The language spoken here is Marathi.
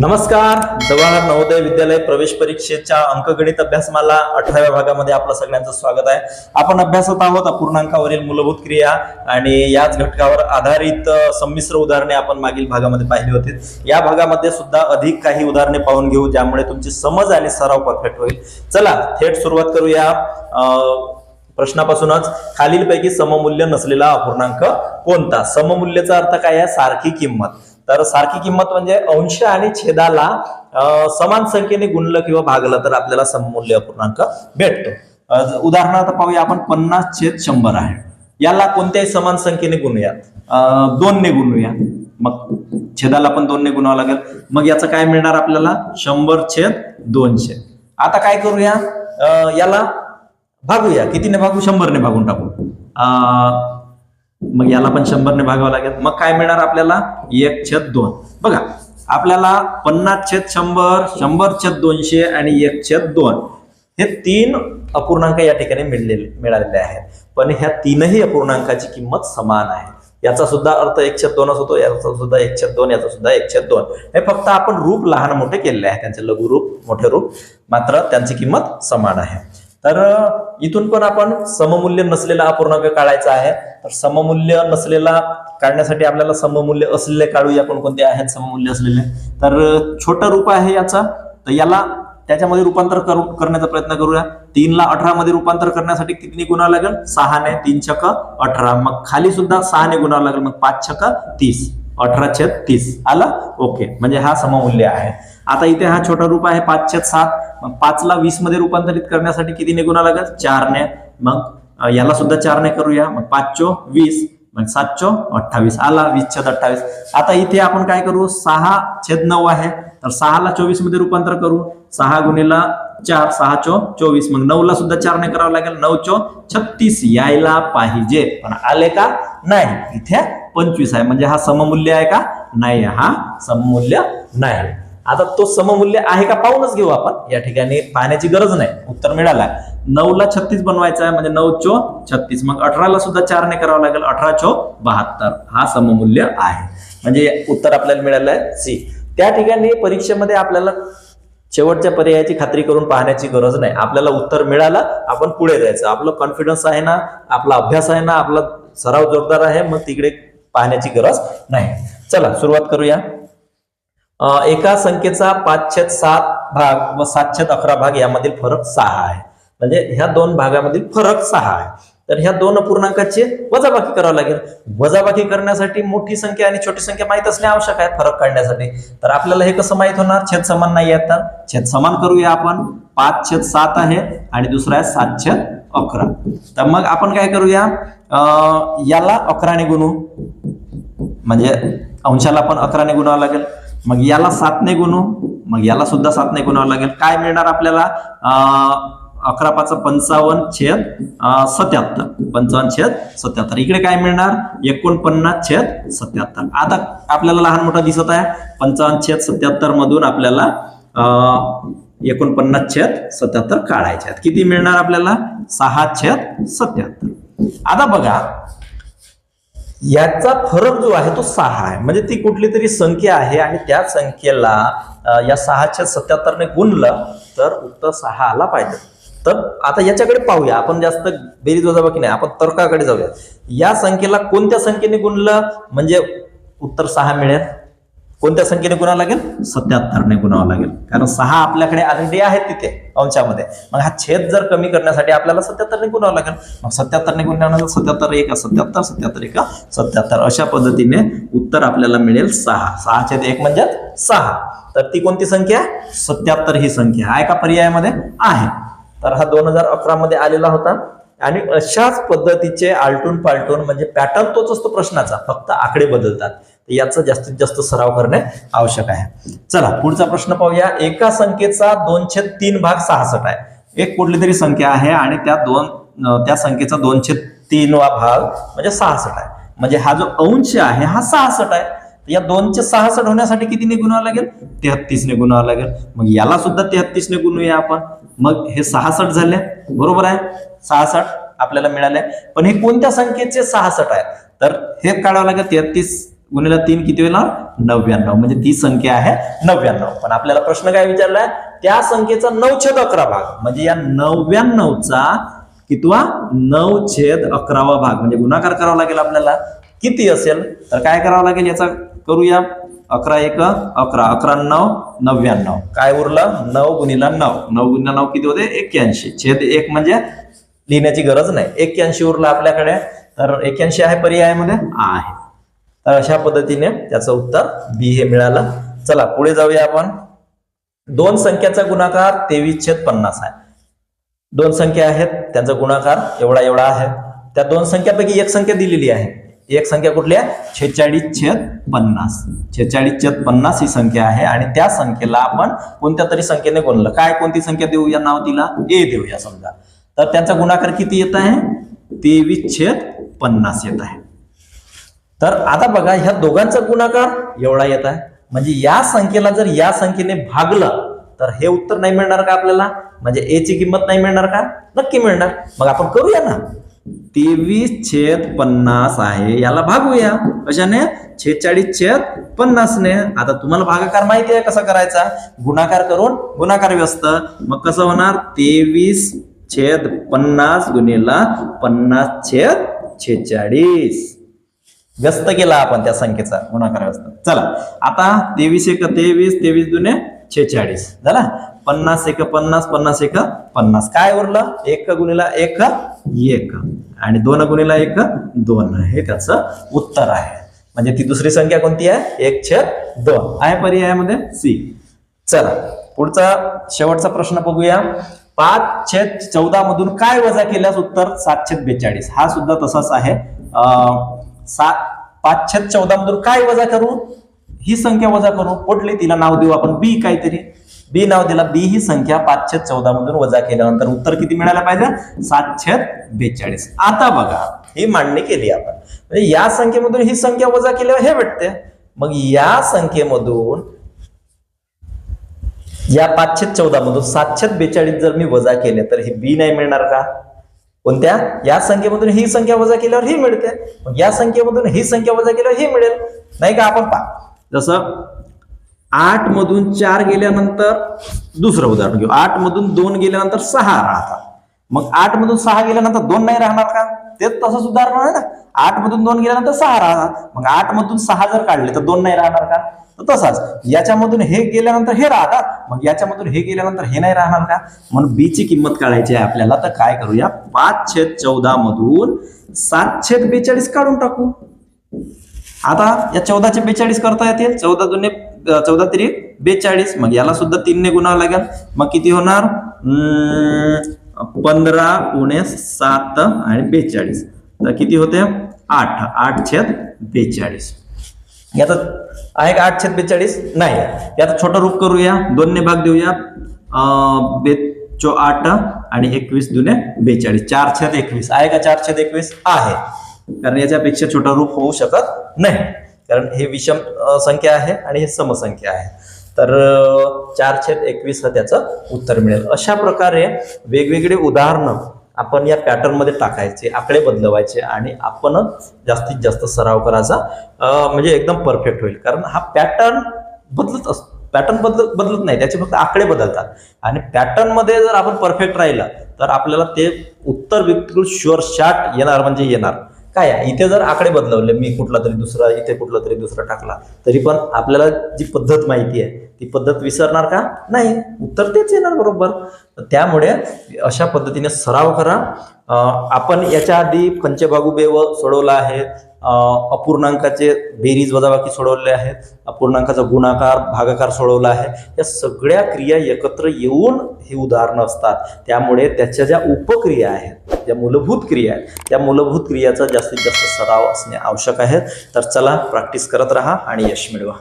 नमस्कार. जवाहर नवोदय विद्यालय प्रवेश परीक्षेच्या अंकगणित अभ्यासमाला अठराव्या भागामध्ये आपलं सगळ्यांचं स्वागत आहे. आपण अभ्यासत आहोत अपूर्णांकावरील मूलभूत क्रिया आणि याच घटकावर आधारित संमिश्र उदाहरणे आपण मागील भागामध्ये पाहिली होती. या भागामध्ये सुद्धा अधिक काही उदाहरणे पाहून घेऊ ज्यामुळे तुमची समज आणि सराव परफेक्ट होईल. चला थेट सुरुवात करूया. प्रश्नापासूनच. खालीलपैकी सममूल्य नसलेला अपूर्णांक कोणता? सममूल्यचा अर्थ काय आहे? सारखी किंमत. तर सारखी किंमत म्हणजे अंश आणि छेदाला समान संख्येने गुणलं किंवा भागलं तर आपल्याला सममूल्य अपूर्णांक भेटतो. उदाहरणार्थ पाहूया आपण पन्नास छेद शंभर आहे. याला कोणत्याही समान संख्येने गुणूया दोनने गुणूया. मग छेदाला पण दोनने गुणावं लागेल. मग याचं काय मिळणार आपल्याला? शंभर छेद दोनशे. आता काय करूया? अं, याला भागूया. कितीने भागू? शंभरने भागून टाकू. मग याला पण शंभरने भागावं लागेल. मग काय मिळणार आपल्याला? एक छेद दोन. बघा आपल्याला पन्नास छेद शंभर शंभर छेद दोनशे आणि एक छेद दोन हे तीन अपूर्णांक या ठिकाणी मिळलेले मिळालेले आहेत. पण ह्या तीनही अपूर्णांकाची किंमत समान आहे. याचा सुद्धा अर्थ एक छेद दोनच होतो याचा सुद्धा एक छेद दोन याचा सुद्धा एक छेद दोन. हे फक्त आपण रूप लहान मोठे केलेले आहे. त्यांचे लघु रूप मोठे रूप. मात्र त्यांची किंमत समान आहे. तर इथून पण आपण सममूल्य नसलेला अपूर्णांक काढायचा आहे. तर सममूल्य नसलेला काढण्यासाठी आपल्याला सममूल्य असलेले काढूया. कोणकोणते आहेत सममूल्य असलेले? तर छोटं रूप आहे याचा. तर याला त्याच्यामध्ये रूपांतर करू करण्याचा प्रयत्न करूया. तीनला अठरा मध्ये रूपांतर करण्यासाठी किती गुणावं लागेल? सहाने तीन छक अठरा. मग खाली सुद्धा सहाने गुणावं लागेल. मग पाच छक तीस. अठरा छेद तीस. आला? ओके. म्हणजे हा सममूल्य आहे. आता इथे हा छोटा रूप आहे पाच छेद सात. मग पाचला वीसमध्ये रूपांतरित करण्यासाठी किती निघून लागेल? चारने. मग याला सुद्धा चारने करूया. मग पाचचो वीस. मग सातचो अठ्ठावीस. आला वीस छेद अठ्ठावीस. आता इथे आपण काय करू? सहा छेद नऊ आहे. तर सहाला चोवीसमध्ये रूपांतर करू. सहा गुणीला चार सहा चो चोवीस. मग नऊला सुद्धा चारने करावं लागेल. नऊ चो छत्तीस यायला पाहिजे. पण आले का? नाही. इथे पंचवीस आहे. म्हणजे हा सममूल्य आहे का? नाही. हा सममूल्य नाही. आता तो सममूल्य आहे का? पाहूनच घेऊ आपण. या ठिकाणी पाहण्याची गरज नाही. उत्तर मिळालं. नऊला छत्तीस बनवायचा आहे. म्हणजे नऊ चो छत्तीस. मग अठराला सुद्धा चारने करावं लागेल. अठरा चो बहात्तर. हा सममूल्य आहे. म्हणजे उत्तर आपल्याला मिळालं आहे. सी. त्या ठिकाणी परीक्षेमध्ये आपल्याला शेवटच्या पर्यायाची खात्री करून पाहण्याची गरज नाही. आपल्याला उत्तर मिळालं आपण पुढे जायचं. आपलं कॉन्फिडन्स आहे ना आपला अभ्यास आहे ना आपला सराव जोरदार आहे मग तिकडे पाहण्याची गरज नाही. चला सुरुवात करूया. एका संख्येचा पाचशेत सात भाग व सातशेत अकरा भाग यामधील फरक सहा आहे. म्हणजे ह्या दोन भागामधील फरक सहा आहे. तर ह्या दोन पूर्णांकाची वजाबाकी करावं लागेल. वजाबाकी करण्यासाठी मोठी संख्या आणि छोटी संख्या माहीत असणे आवश्यक आहे फरक काढण्यासाठी. तर आपल्याला हे कसं माहीत होणार? छेद समान नाही आहेत तर छेद समान करूया आपण. पाच छेद सात आहे आणि दुसरा आहे सात छेद अकरा. तर मग आपण काय करूया? याला अकराने गुणू. म्हणजे अंशाला पण अकराने गुणावं लागेल. मग याला सातने गुणू. मग याला सुद्धा सातने गुणावं लागेल. काय मिळणार आपल्याला? अकरा पाच पंचावन्न छेद सत्याहत्तर. पंचावन्न छेद सत्याहत्तर. इकडे काय मिळणार? एकोणपन्नास छेद सत्याहत्तर. आता आपल्याला लहान मोठा दिसत आहे. पंचावन्न छेद सत्याहत्तर मधून आपल्याला एकोणपन्नास छेद सत्याहत्तर काढायचे आहेत. किती मिळणार आपल्याला? सहा छेद सत्याहत्तर. आता बघा याचा फरक जो आहे तो सहा आहे. म्हणजे ती कुठली तरी संख्या आहे आणि त्या संख्येला या सहाच्या सत्याहत्तरने गुणलं तर उत्तर सहा आला पाहिजे. तर आता याच्याकडे पाहूया. आपण जास्त बेरीज वजाबाकी नाही आपण तर्काकडे जाऊया या संख्येला कोणत्या संख्येने गुणलं? म्हणजे उत्तर सहा मिळेल. कोणत्या संख्येने गुणावं लागेल? सत्याहत्तरने गुणावं लागेल. कारण सहा आपल्याकडे ऑलरेडी आहेत तिथे अंशामध्ये. मग हा छेद जर कमी करण्यासाठी आपल्याला सत्याहत्तरने गुणावं लागेल. मग सत्याहत्तरने गुणल्यानंतर सत्याहत्तर एक सत्याहत्तर सत्याहत्तर एक सत्याहत्तर. अशा पद्धतीने उत्तर आपल्याला मिळेल सहा. सहा छेद एक म्हणजे सहा. तर ती कोणती संख्या? सत्याहत्तर ही संख्या. आहे का पर्यायामध्ये आहे. तर हा दोन हजार अकरामध्ये आलेला होता. आणि अशाच पद्धतीचे आलटून पालटून म्हणजे पॅटर्न तोच असतो प्रश्नाचा. फक्त आकडे बदलतात. याचा जास्तीत जास्त सराव करणे आवश्यक आहे. चला पुढचा प्रश्न पाहूया. एका संख्येचा दोनशे तीन भाग सहासष्ट आहे. एक कुठली तरी संख्या आहे आणि त्या दोन त्या संख्येचा दोनशे तीनवा भाग म्हणजे सहासष्ट आहे. म्हणजे हा जो अंश आहे हा सहासष्ट आहे. या दोनशे सहासष्ट होण्यासाठी किती गुणावं लागेल? तेहत्तीस गुणावं लागेल. मग याला सुद्धा तेहत्तीस निगुणूया आपण. मग हे सहासष्ट झाले. बरोबर आहे? सहासष्ट आपल्याला मिळाले. पण हे कोणत्या संख्येचे सहासष्ट आहे तर हे काढावं लागेल. तेहत्तीस गुणिला तीन किती होईल? नव्याण्णव. म्हणजे ती संख्या आहे नव्याण्णव. पण आपल्याला प्रश्न काय विचारलाय? त्या संख्येचा नऊ छेद अकरा भाग. म्हणजे या नव्याण्णवचा कितवा? नऊ छेद अकरावा भाग. म्हणजे गुणाकार करावा लागेल आपल्याला. किती असेल? तर काय करावं लागेल याचा करूया अकरा एक अकरा अकरा नऊ नव्याण्णव. काय उरलं? नऊ गुणिला नऊ. नऊ गुणिला नऊ किती होते? एक्क्याऐंशी. छेद एक म्हणजे लिहिण्याची गरज नाही. एक्क्याऐंशी उरलं आपल्याकडे. तर एक्क्याऐंशी आहे पर्यायामध्ये आहे तर अशा पद्धतीने त्याचं उत्तर बी हे मिळालं. चला पुढे जाऊया आपण. दोन संख्याचा गुणाकार तेवीस छेद पन्नास आहे. दोन संख्या आहेत. त्यांचा गुणाकार एवढा एवढा आहे. त्या दोन संख्यापैकी एक संख्या दिलेली आहे. एक संख्या कुठली आहे? छेचाळीस छेद पन्नास. छेचाळीस छेद पन्नास ही संख्या आहे आणि त्या संख्येला आपण कोणत्या तरी संख्येने गुणलं. काय कोणती संख्या देऊ या नाव तिला ए देऊया समजा. तर त्यांचा गुणाकार किती येत आहे? तेवीस छेद पन्नास येत आहे. तर आता बघा ह्या दोघांचा गुणाकार एवढा येत आहे. म्हणजे या संख्येला जर या संख्येने भागलं तर हे उत्तर नाही मिळणार का आपल्याला? म्हणजे ए ची किंमत नाही मिळणार का? नक्की मिळणार. मग आपण करूया ना. तेवीस छेद पन्नास आहे. याला भागूया. कशाने? छेचाळीस छेद पन्नासने. आता तुम्हाला भागाकार माहिती आहे कसा करायचा? गुणाकार करून गुणाकार व्यस्त. मग कसं होणार? तेवीस छेद पन्नास गुणिला पन्नास छेद छेचाळीस. व्यस्त केला आपण त्या संख्येचा. गुणाकार व्यस्त. चला. आता तेवीस एक तेवीस तेवीस दुने छेचाळीस. झाला? पन्नास एक पन्नास पन्नास एक पन्नास. काय उरलं? एक गुणीला एक एक. आणि दोन गुणीला एक दोन. हे त्याचं उत्तर आहे. म्हणजे ती दुसरी संख्या कोणती आहे? एक छेद दोन. आहे पर्यायामध्ये? सी. चला. पुढचा शेवटचा प्रश्न बघूया. पाच छेद चौदा मधून काय वजा केल्यास उत्तर? सात छेद बेचाळीस. हा सुद्धा तसाच आहे. अं, सात पाच छेद चौदा मधून काय वजा करू? ही संख्या वजा करू. पटली तिला नाव देऊ आपण. बी काहीतरी. बी नाव दिला. बी ही संख्या पाचशे चौदा मधून वजा केल्यानंतर उत्तर किती मिळायला पाहिजे? सातशे बेचाळीस. आता बघा ही मांडणी केली आपण. म्हणजे या संख्येमधून ही संख्या वजा केल्यावर हे भेटते. मग या संख्येमधून या पाचशे चौदा मधून सातशे बेचाळीस जर मी वजा केले तर हे बी नाही मिळणार का? कोणत्या? या संख्येमधून ही संख्या वजा केल्यावर ही मिळते. मग या संख्येमधून ही संख्या वजा केल्यावर ही मिळेल. नाही का आपण? पा जसं आठ मधून चार गेल्यानंतर दुसरं उदाहरण घेऊ. आठ मधून दोन गेल्यानंतर सहा राहतात. मग आठ मधून सहा गेल्यानंतर दोन नाही राहणार का? तेच तसंच उदाहरण आहे ना. आठ मधून दोन गेल्यानंतर सहा राहतात मग आठ मधून सहा जर काढले तर दोन नाही राहणार का? तर तसाच. याच्यामधून हे गेल्यानंतर हे राहतात. मग याच्यामधून हे गेल्यानंतर हे नाही राहणार का? म्हणून बी ची किंमत काढायची आहे आपल्याला. तर काय करूया? पाच छेद चौदा मधून सात छेद बेचाळीस काढून टाकू. आता या चौदाचे बेचाळीस करता येतील. चौदा जुने चौदा तरी बेचाळीस. मग याला सुद्धा तीनने गुणावं लागेल. मग किती होणार? पंधरा उणे सात आणि बेचाळीस. तर किती होते? आठ. आठ छेद बेचाळीस. याचा आहे का आठ छेद बेचाळीस? नाही. याचा छोटा रूप करूया. दोनने भाग देऊया. बे चो आठ आणि एकवीस दुने बेचाळीस. चार छेद एकवीस. आहे का चार छेद एकवीस? आहे. कारण याच्यापेक्षा छोटा रूप होऊ शकत नाही. कारण हे विषम संख्या आहे आणि हे समसंख्या आहे. तर चार छेद एकवीस हा त्याचं उत्तर मिळेल. अशा प्रकारे वेगवेगळे उदाहरणं आपण या पॅटर्नमध्ये टाकायचे आकडे बदलवायचे आणि आपण जास्तीत जास्त सराव करायचा म्हणजे एकदम परफेक्ट होईल. कारण हा पॅटर्न बदलत असतो पॅटर्न बदलत बदलत नाही. त्याचे फक्त आकडे बदलतात. आणि पॅटर्नमध्ये जर आपण परफेक्ट राहिला तर आपल्याला ते उत्तर बिलकुल शुअर शॉट येणार म्हणजे येणार. काय आहे? इथे जर आकडे बदलवले मी कुठला तरी दुसरा इथे कुठला तरी दुसरा टाकला तरी पण आपल्याला जी पद्धत माहिती आहे ती पद्धत विसरणार का? नाही. उत्तर तेच येणार बरोबर. त्यामुळे अशा पद्धतीने सराव करा. आपण याच्या आधी पंचबागू बेव सोडवला आहे. अपूर्णांकाचे बेरीज वजाबाकी सोडवले आहेत अपूर्णांकाचा गुणाकार भागाकार सोडवला आहे. या सगळ्या क्रिया एकत्र येऊन हे उदाहरणं असतात. त्यामुळे त्याच्या ज्या उपक्रिया आहेत ज्या मूलभूत क्रिया आहेत त्या मूलभूत क्रियाचा जास्तीत जास्त सराव असणे आवश्यक आहे. तर चला प्रॅक्टिस करत राहा आणि यश मिळवा.